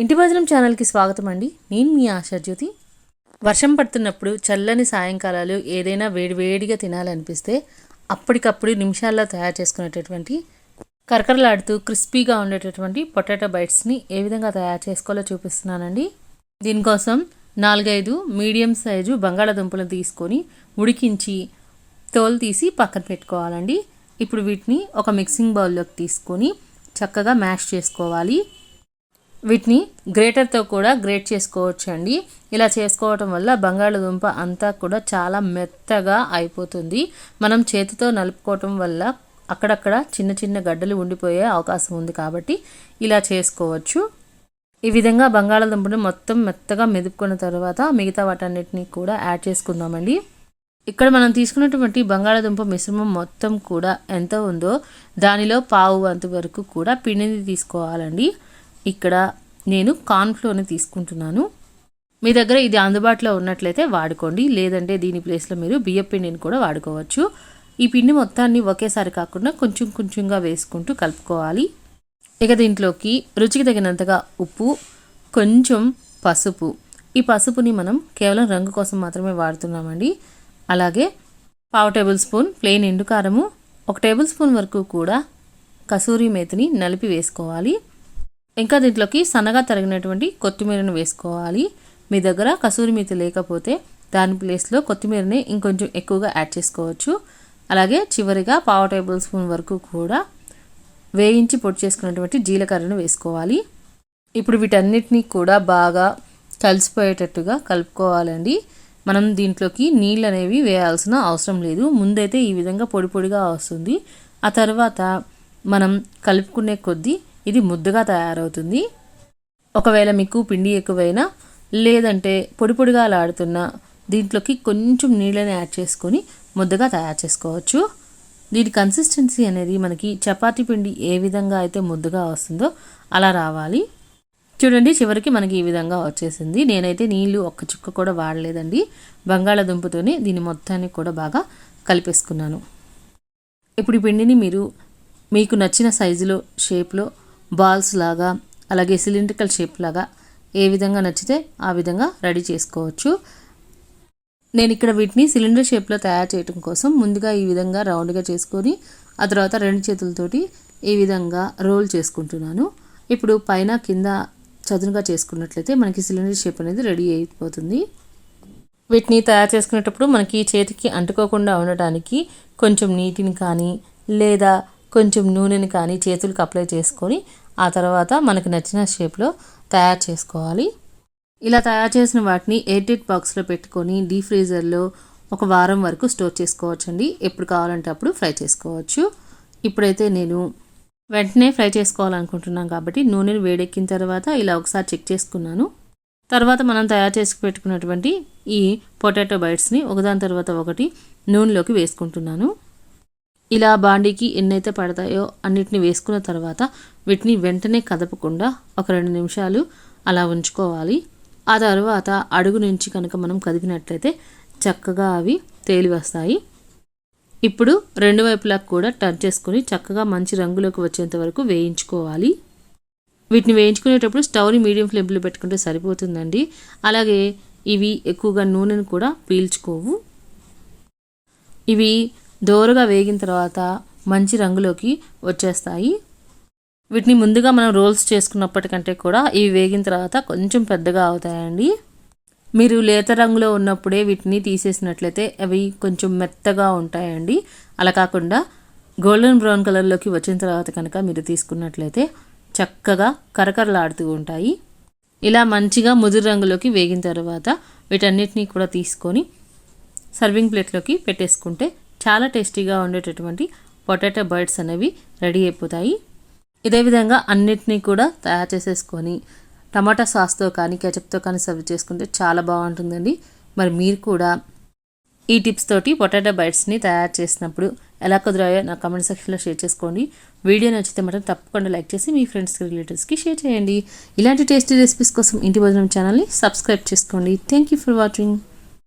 ఇంటి భోజనం ఛానల్కి స్వాగతం అండి. నేను మీ ఆశాజ్యోతి వర్షం పడుతున్నప్పుడు చల్లని సాయంకాలాలు ఏదైనా వేడివేడిగా తినాలనిపిస్తే అప్పటికప్పుడు నిమిషాల్లో తయారు చేసుకునేటటువంటి కరకరలాడుతూ క్రిస్పీగా ఉండేటటువంటి పొటాటో బైట్స్ని ఏ విధంగా తయారు చేసుకోవాలో చూపిస్తున్నానండి. దీనికోసం నాలుగైదు మీడియం సైజు బంగాళాదుంపలను తీసుకొని ఉడికించి తోలు తీసి పక్కన పెట్టుకోవాలండి. ఇప్పుడు వీటిని ఒక మిక్సింగ్ బౌల్లోకి తీసుకొని చక్కగా మ్యాష్ చేసుకోవాలి. వీటిని గ్రేటర్తో కూడా గ్రేట్ చేసుకోవచ్చు అండి ఇలా చేసుకోవటం వల్ల బంగాళదుంప అంతా కూడా చాలా మెత్తగా అయిపోతుంది. మనం చేతితో నలుపుకోవటం వల్ల అక్కడక్కడ చిన్న చిన్న గడ్డలు ఉండిపోయే అవకాశం ఉంది కాబట్టి ఇలా చేసుకోవచ్చు. ఈ విధంగా బంగాళదుంపను మొత్తం మెత్తగా మెదుపుకున్న తర్వాత మిగతా వాటన్నిటిని కూడా యాడ్ చేసుకుందామండి. ఇక్కడ మనం తీసుకున్నటువంటి బంగాళదుంప మిశ్రమం మొత్తం కూడా ఎంత ఉందో దానిలో పావు వంతు వరకు కూడా పిండిని తీసుకోవాలండి. ఇక్కడ నేను కార్న్ఫ్లోర్ని తీసుకుంటున్నాను. మీ దగ్గర ఇది అందుబాటులో ఉన్నట్లయితే వాడుకోండి. లేదంటే దీని ప్లేస్లో మీరు బియ్య పిండిని కూడా వాడుకోవచ్చు. ఈ పిండి మొత్తాన్ని ఒకేసారి కాకుండా కొంచెం కొంచెంగా వేసుకుంటూ కలుపుకోవాలి. ఇక దీంట్లోకి రుచికి తగినంతగా ఉప్పు కొంచెం పసుపు. ఈ పసుపుని మనం కేవలం రంగు కోసం మాత్రమే వాడుతున్నామండి. అలాగే పావు టేబుల్ స్పూన్ ప్లెయిన్ ఎండు కారము ఒక టేబుల్ స్పూన్ వరకు కూడా కసూరి మేతిని నలిపి వేసుకోవాలి. ఇంకా దీంట్లోకి సన్నగా తరిగినటువంటి కొత్తిమీరను వేసుకోవాలి. మీ దగ్గర కసూరి మీతి లేకపోతే దాని ప్లేస్లో కొత్తిమీరని ఇంకొంచెం ఎక్కువగా యాడ్ చేసుకోవచ్చు. అలాగే చివరిగా పావు టేబుల్ స్పూన్ వరకు కూడా వేయించి పొడి చేసుకున్నటువంటి జీలకర్రను వేసుకోవాలి. ఇప్పుడు వీటన్నిటినీ కూడా బాగా కలిసిపోయేటట్టుగా కలుపుకోవాలండి. మనం దీంట్లోకి నీళ్ళు అనేవి వేయాల్సిన అవసరం లేదు. ముందైతే ఈ విధంగా పొడి పొడిగా వస్తుంది. ఆ తర్వాత మనం కలుపుకునే కొద్దీ ఇది ముద్దగా తయారవుతుంది. ఒకవేళ మీకు పిండి ఎక్కువైనా లేదంటే పొడి పొడిగా లాడుతున్న దీంట్లోకి కొంచెం నీళ్ళని యాడ్ చేసుకొని ముద్దగా తయారు చేసుకోవచ్చు. దీని కన్సిస్టెన్సీ అనేది మనకి చపాతీ పిండి ఏ విధంగా అయితే ముద్దగా వస్తుందో అలా రావాలి. చూడండి చివరికి మనకి ఈ విధంగా వచ్చేసింది. నేనైతే నీళ్ళు ఒక్క చుక్క కూడా వాడలేదండి. బంగాళాదుంపతోనే దీని మొత్తాన్ని కూడా బాగా కలిపేసుకున్నాను. ఇప్పుడు పిండిని మీరు మీకు నచ్చిన సైజులో షేప్లో బాల్స్ లాగా అలాగే సిలిండ్రికల్ షేప్ లాగా ఏ విధంగా నచ్చితే ఆ విధంగా రెడీ చేసుకోవచ్చు. నేను ఇక్కడ వీటిని సిలిండర్ షేప్లో తయారు చేయడం కోసం ముందుగా ఈ విధంగా రౌండ్గా చేసుకొని ఆ తర్వాత రెండు చేతులతోటి ఈ విధంగా రోల్ చేసుకుంటున్నాను. ఇప్పుడు పైన కింద చదునుగా చేసుకున్నట్లయితే మనకి సిలిండర్ షేప్ అనేది రెడీ అయిపోతుంది. వీటిని తయారు చేసుకునేటప్పుడు మనకి చేతికి అంటుకోకుండా ఉండటానికి కొంచెం నీటిని కానీ లేదా కొంచెం నూనెని కానీ చేతులకు అప్లై చేసుకొని ఆ తర్వాత మనకు నచ్చిన షేప్లో తయారు చేసుకోవాలి. ఇలా తయారు చేసిన వాటిని ఎయిర్టెడ్ బాక్స్లో పెట్టుకొని డీప్ ఫ్రీజర్లో ఒక వారం వరకు స్టోర్ చేసుకోవచ్చండి. ఎప్పుడు కావాలంటే అప్పుడు ఫ్రై చేసుకోవచ్చు. ఇప్పుడైతే నేను వెంటనే ఫ్రై చేసుకోవాలనుకుంటున్నాం కాబట్టి నూనెను వేడెక్కిన తర్వాత ఇలా ఒకసారి చెక్ చేసుకున్నాను. తర్వాత మనం తయారు చేసి పెట్టుకున్నటువంటి ఈ పొటాటో బైట్స్ని ఒకదాని తర్వాత ఒకటి నూనెలోకి వేసుకుంటున్నాను. ఇలా బాండీకి ఎన్నైతే పడతాయో అన్నిటిని వేసుకున్న తర్వాత వీటిని వెంటనే కదపకుండా ఒక రెండు నిమిషాలు అలా ఉంచుకోవాలి. ఆ తర్వాత అడుగు నుంచి కనుక మనం కదిపినట్లయితే చక్కగా అవి తేలి వస్తాయి. ఇప్పుడు రెండు వైపులా కూడా టర్న్ చేసుకొని చక్కగా మంచి రంగులోకి వచ్చేంత వరకు వేయించుకోవాలి. వీటిని వేయించుకునేటప్పుడు స్టవ్ని మీడియం ఫ్లేమ్లో పెట్టుకుంటే సరిపోతుందండి. అలాగే ఇవి ఎక్కువగా నూనెను కూడా పీల్చుకోవు. ఇవి దోరగా వేగిన తర్వాత మంచి రంగులోకి వచ్చేస్తాయి. వీటిని ముందుగా మనం రోల్స్ చేసుకున్నప్పటికంటే కూడా ఇవి వేగిన తర్వాత కొంచెం పెద్దగా అవుతాయండి. మీరు లేత రంగులో ఉన్నప్పుడే వీటిని తీసేసినట్లయితే అవి కొంచెం మెత్తగా ఉంటాయండి. అలా కాకుండా గోల్డెన్ బ్రౌన్ కలర్లోకి వచ్చిన తర్వాత కనుక మీరు తీసుకున్నట్లయితే చక్కగా కరకరలాడుతూ ఉంటాయి. ఇలా మంచిగా ముదురు రంగులోకి వేగిన తర్వాత వీటన్నిటినీ కూడా తీసుకొని సర్వింగ్ ప్లేట్లోకి పెట్టేసుకుంటే చాలా టేస్టీగా ఉండేటటువంటి పొటాటో బర్డ్స్ అనేవి రెడీ అయిపోతాయి. ఇదే విధంగా అన్నిటినీ కూడా తయారు చేసేసుకొని టమాటా సాస్తో కానీ కెచప్తో కానీ సర్వ్ చేసుకుంటే చాలా బాగుంటుందండి. మరి మీరు కూడా ఈ టిప్స్ తోటి పొటాటో బైట్స్ని తయారు చేసినప్పుడు ఎలా కుదిరాయో నా కమెంట్ సెక్షన్లో షేర్ చేసుకోండి. వీడియో నచ్చితే మాత్రం తప్పకుండా లైక్ చేసి మీ ఫ్రెండ్స్కి రిలేటివ్స్కి షేర్ చేయండి. ఇలాంటి టేస్టీ రెసిపీస్ కోసం ఇంటి భోజనం ఛానల్ని సబ్స్క్రైబ్ చేసుకోండి. Thank you for watching.